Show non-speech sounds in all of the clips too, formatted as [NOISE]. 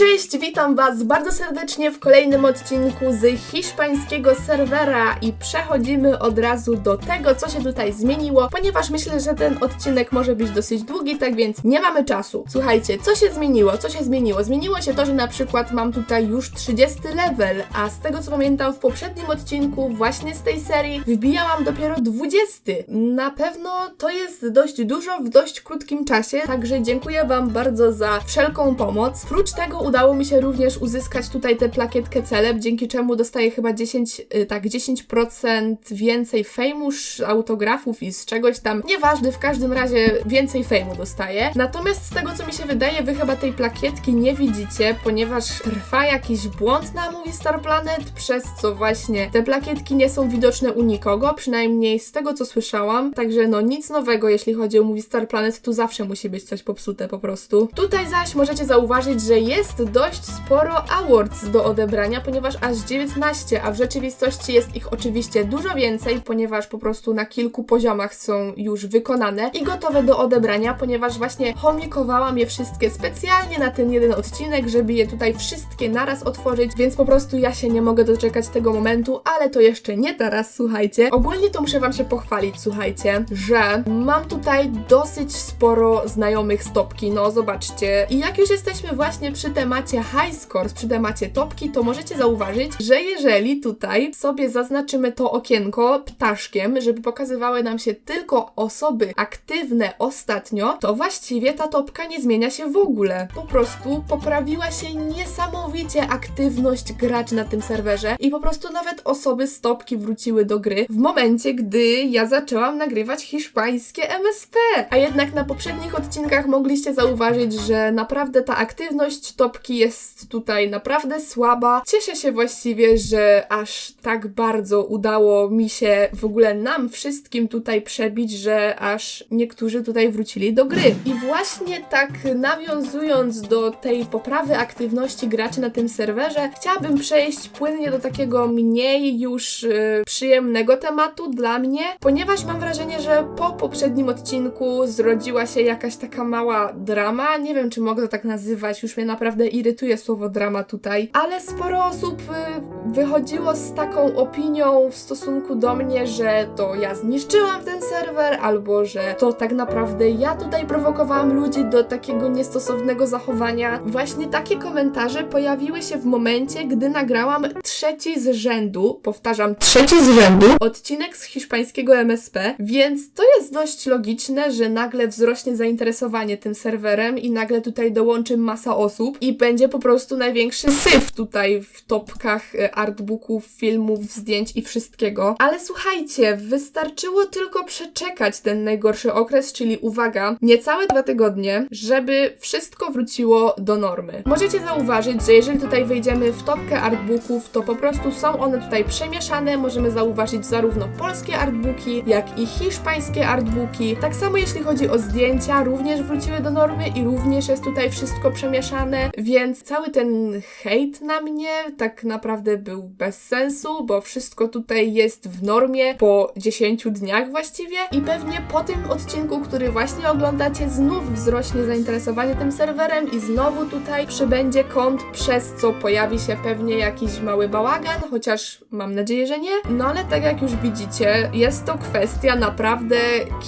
Cześć, witam Was bardzo serdecznie w kolejnym odcinku z hiszpańskiego serwera i przechodzimy od razu do tego, co się tutaj zmieniło, ponieważ myślę, że ten odcinek może być dosyć długi, tak więc nie mamy czasu. Słuchajcie, co się zmieniło? Co się zmieniło? Zmieniło się to, że na przykład mam tutaj już 30 level, a z tego co pamiętam w poprzednim odcinku właśnie z tej serii wbijałam dopiero 20. Na pewno to jest dość dużo w dość krótkim czasie, także dziękuję Wam bardzo za wszelką pomoc. Prócz tego udało mi się również uzyskać tutaj tę plakietkę celeb, dzięki czemu dostaję chyba 10, y, tak, 10% więcej fejmu, autografów i z czegoś tam. Nieważne, w każdym razie więcej fejmu dostaję. Natomiast z tego co mi się wydaje, wy chyba tej plakietki nie widzicie, ponieważ trwa jakiś błąd na Movie Star Planet, przez co właśnie te plakietki nie są widoczne u nikogo, przynajmniej z tego co słyszałam. Także no nic nowego, jeśli chodzi o Movie Star Planet, tu zawsze musi być coś popsute po prostu. Tutaj zaś możecie zauważyć, że jest dość sporo awards do odebrania, ponieważ aż 19, a w rzeczywistości jest ich oczywiście dużo więcej, ponieważ po prostu na kilku poziomach są już wykonane i gotowe do odebrania, ponieważ właśnie chomikowałam je wszystkie specjalnie na ten jeden odcinek, żeby je tutaj wszystkie naraz otworzyć, więc po prostu ja się nie mogę doczekać tego momentu, ale to jeszcze nie teraz, słuchajcie. Ogólnie to muszę wam się pochwalić, słuchajcie, że mam tutaj dosyć sporo znajomych z topki, no zobaczcie. I jak już jesteśmy właśnie przy temacie high scores, przy temacie topki, to możecie zauważyć, że jeżeli tutaj sobie zaznaczymy to okienko ptaszkiem, żeby pokazywały nam się tylko osoby aktywne ostatnio, to właściwie ta topka nie zmienia się w ogóle. Po prostu poprawiła się niesamowicie aktywność graczy na tym serwerze i po prostu nawet osoby z topki wróciły do gry w momencie, gdy ja zaczęłam nagrywać hiszpańskie MSP. A jednak na poprzednich odcinkach mogliście zauważyć, że naprawdę ta aktywność jest tutaj naprawdę słaba. Cieszę się właściwie, że aż tak bardzo udało mi się w ogóle nam wszystkim tutaj przebić, że aż niektórzy tutaj wrócili do gry. I właśnie tak nawiązując do tej poprawy aktywności graczy na tym serwerze, chciałabym przejść płynnie do takiego mniej już y, przyjemnego tematu dla mnie, ponieważ mam wrażenie, że po poprzednim odcinku zrodziła się jakaś taka mała drama. Nie wiem, czy mogę to tak nazywać, już mnie naprawdę irytuje słowo drama tutaj, ale sporo osób y, wychodziło z taką opinią w stosunku do mnie, że to ja zniszczyłam ten serwer, albo że to tak naprawdę ja tutaj prowokowałam ludzi do takiego niestosownego zachowania. Właśnie takie komentarze pojawiły się w momencie, gdy nagrałam trzeci z rzędu, powtarzam, trzeci z rzędu, odcinek z hiszpańskiego MSP, więc to jest dość logiczne, że nagle wzrośnie zainteresowanie tym serwerem i nagle tutaj dołączy masa osób i będzie po prostu największy syf tutaj w topkach e, artbooków, filmów, zdjęć i wszystkiego. Ale słuchajcie, wystarczyło tylko przeczekać ten najgorszy okres, czyli uwaga, niecałe dwa tygodnie, żeby wszystko wróciło do normy. Możecie zauważyć, że jeżeli tutaj wejdziemy w topkę artbooków, to po prostu są one tutaj przemieszane. Możemy zauważyć zarówno polskie artbooki, jak i hiszpańskie artbooki. Tak samo jeśli chodzi o zdjęcia, również wróciły do normy i również jest tutaj wszystko przemieszane, więc cały ten hejt na mnie tak naprawdę był bez sensu, bo wszystko tutaj jest w normie po 10 dniach właściwie i pewnie po tym odcinku, który właśnie oglądacie, znów wzrośnie zainteresowanie tym serwerem i znowu tutaj przybędzie kąt, przez co pojawi się pewnie jakiś mały bałagan, chociaż mam nadzieję, że nie. No ale tak jak już widzicie, jest to kwestia naprawdę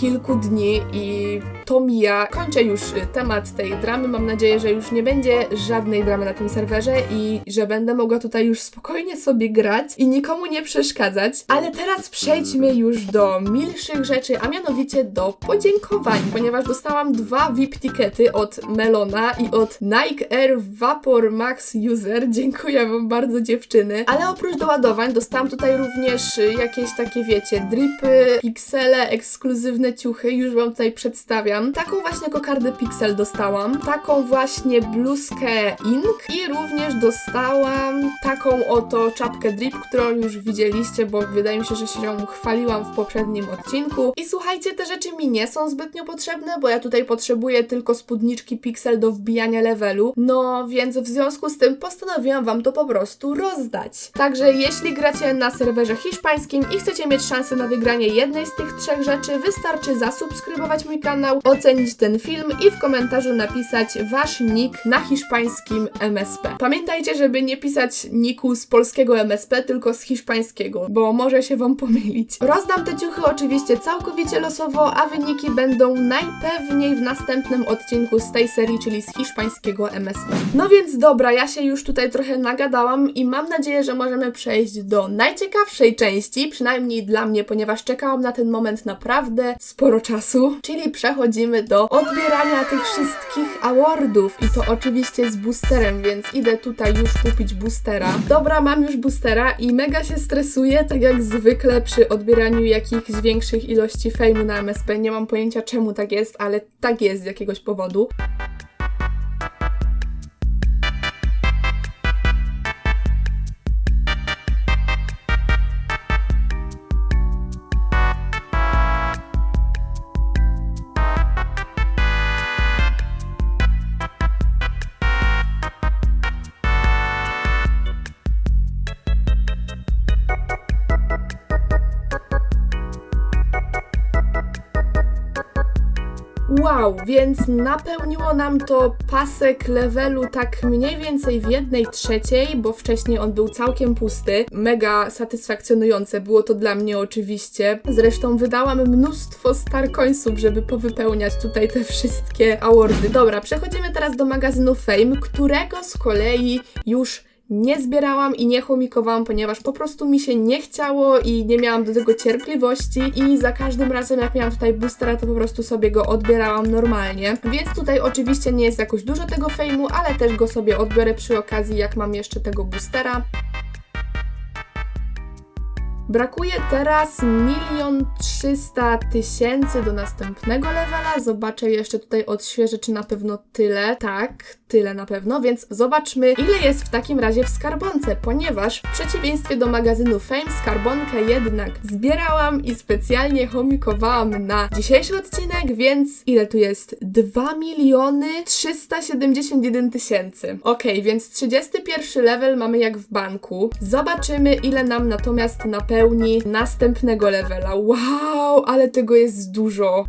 kilku dni i to mija. Kończę już temat tej dramy. Mam nadzieję, że już nie będzie żadnej dramy na tym serwerze i że będę mogła tutaj już spokojnie sobie grać i nikomu nie przeszkadzać. Ale teraz przejdźmy już do milszych rzeczy, a mianowicie do podziękowań, ponieważ dostałam dwa VIP tikety od Melona i od Nike Air Vapor Max User. Dziękuję Wam bardzo, dziewczyny. Ale oprócz doładowań dostałam tutaj również jakieś takie, wiecie, dripy, piksele, ekskluzywne ciuchy. Już Wam tutaj przedstawiam. Taką właśnie kokardę Pixel dostałam. Taką właśnie bluzkę Ink i również dostałam taką oto czapkę drip, którą już widzieliście, bo wydaje mi się, że się ją chwaliłam w poprzednim odcinku. I słuchajcie, te rzeczy mi nie są zbytnio potrzebne, bo ja tutaj potrzebuję tylko spódniczki Pixel do wbijania levelu. No więc w związku z tym postanowiłam Wam to po prostu rozdać. Także jeśli gracie na serwerze hiszpańskim i chcecie mieć szansę na wygranie jednej z tych trzech rzeczy, wystarczy zasubskrybować mój kanał, ocenić ten film i w komentarzu napisać Wasz nick na hiszpańskim hiszpańskim MSP. Pamiętajcie, żeby nie pisać niku z polskiego MSP, tylko z hiszpańskiego, bo może się wam pomylić. Rozdam te ciuchy oczywiście całkowicie losowo, a wyniki będą najpewniej w następnym odcinku z tej serii, czyli z hiszpańskiego MSP. No więc dobra, ja się już tutaj trochę nagadałam i mam nadzieję, że możemy przejść do najciekawszej części, przynajmniej dla mnie, ponieważ czekałam na ten moment naprawdę sporo czasu, czyli przechodzimy do odbierania tych wszystkich awardów i to oczywiście z boosterem, więc idę tutaj już kupić boostera. Dobra, mam już boostera i mega się stresuję, tak jak zwykle przy odbieraniu jakichś większych ilości fejmu na MSP. Nie mam pojęcia czemu tak jest, ale tak jest z jakiegoś powodu. Wow, więc napełniło nam to pasek levelu tak mniej więcej w jednej trzeciej, bo wcześniej on był całkiem pusty. Mega satysfakcjonujące było to dla mnie oczywiście. Zresztą wydałam mnóstwo star coinsów, żeby powypełniać tutaj te wszystkie awardy. Dobra, przechodzimy teraz do magazynu Fame, którego z kolei już nie zbierałam i nie chomikowałam, ponieważ po prostu mi się nie chciało i nie miałam do tego cierpliwości i za każdym razem jak miałam tutaj boostera, to po prostu sobie go odbierałam normalnie. Więc tutaj oczywiście nie jest jakoś dużo tego fejmu, ale też go sobie odbiorę przy okazji, jak mam jeszcze tego boostera. Brakuje teraz milion trzysta tysięcy do następnego levela. Zobaczę jeszcze tutaj odświeżę, czy na pewno tyle. Tak, tyle na pewno, więc zobaczmy, ile jest w takim razie w skarbonce, ponieważ w przeciwieństwie do magazynu Fame, skarbonkę jednak zbierałam i specjalnie chomikowałam na dzisiejszy odcinek, więc ile tu jest? 2 miliony 371 tysięcy. Okej, więc 31 level mamy jak w banku. Zobaczymy, ile nam natomiast napełni następnego levela. Wow, ale tego jest dużo.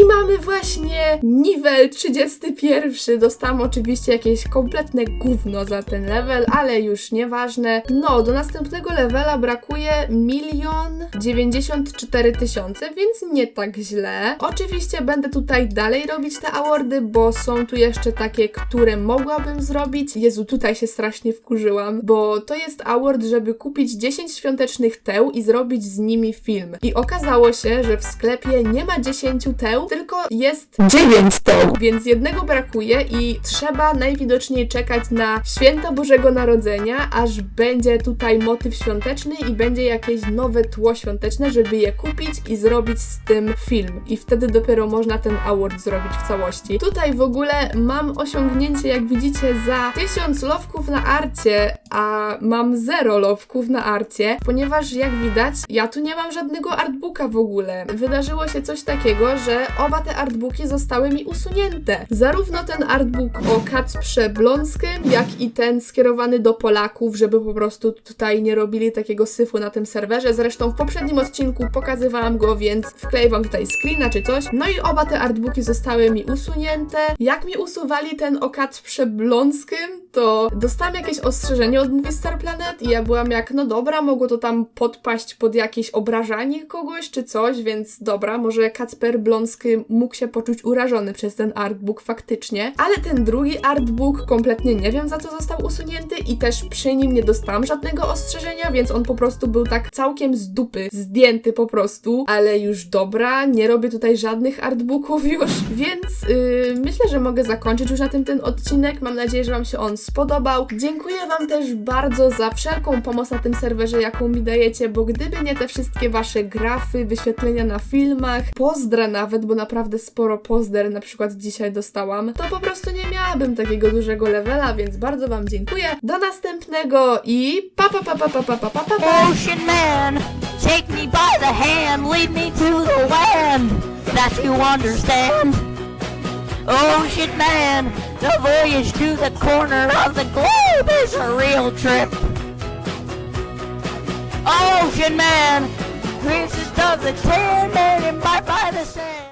I mamy właśnie nivel 31. Dostałam oczywiście jakieś kompletne gówno za ten level, ale już nieważne. No, do następnego levela brakuje milion 94 tysiące, więc nie tak źle. Oczywiście będę tutaj dalej robić te awardy, bo są tu jeszcze takie, które mogłabym zrobić. Jezu, tutaj się strasznie wkurzyłam, bo to jest award, żeby kupić 10 świątecznych teł i zrobić z nimi film. I okazało się, że w sklepie nie ma 10 teł, tylko jest 9 teł. Więc jednego brakuje i trzeba najwidoczniej czekać na święta Bożego Narodzenia, aż będzie tutaj motyw świąteczny i będzie jakieś nowe tło świąteczne, żeby je kupić i zrobić z tym film. I wtedy dopiero można ten award zrobić w całości. Tutaj w ogóle mam osiągnięcie, jak widzicie, za 1000 lowków na arcie, a mam 0 lowków na arcie, ponieważ jak widać, ja tu nie mam żadnego artbooka w ogóle. Wydarzyło się coś takiego, że oba te artbooki zostały mi usunięte. Zarówno ten artbook o Kacprze Bląskim, jak i ten skierowany do Polaków, żeby po prostu tutaj nie robili takiego syfu na tym serwerze. Zresztą w poprzednim odcinku pokazywałam go, więc wkleję wam tutaj screena czy coś. No i oba te artbooki zostały mi usunięte. Jak mi usuwali ten o Kacprze Bląskim, to dostałam jakieś ostrzeżenie od Movie Star Planet i ja byłam jak, no dobra, mogło to tam podpaść pod jakieś obrażanie kogoś czy coś, więc dobra, może Kacper Mógł się poczuć urażony przez ten artbook faktycznie, ale ten drugi artbook kompletnie nie wiem za co został usunięty i też przy nim nie dostałam żadnego ostrzeżenia, więc on po prostu był tak całkiem z dupy, zdjęty po prostu, ale już dobra, nie robię tutaj żadnych artbooków już, [LAUGHS] więc yy, myślę, że mogę zakończyć już na tym ten odcinek. Mam nadzieję, że Wam się on spodobał. Dziękuję Wam też bardzo za wszelką pomoc na tym serwerze, jaką mi dajecie, bo gdyby nie te wszystkie Wasze grafy, wyświetlenia na filmach, pozdra nawet, bo naprawdę sporo pozder na przykład dzisiaj dostałam, to po prostu nie miałabym takiego dużego levela, więc bardzo Wam dziękuję. Do następnego i pa pa pa pa pa pa pa pa pa. pa. Ocean man, take me by the hand, lead me to the land that you understand. Ocean man, the voyage to the corner of the globe is a real trip. Ocean man, Christmas of the Tin Man and bye bye the sand.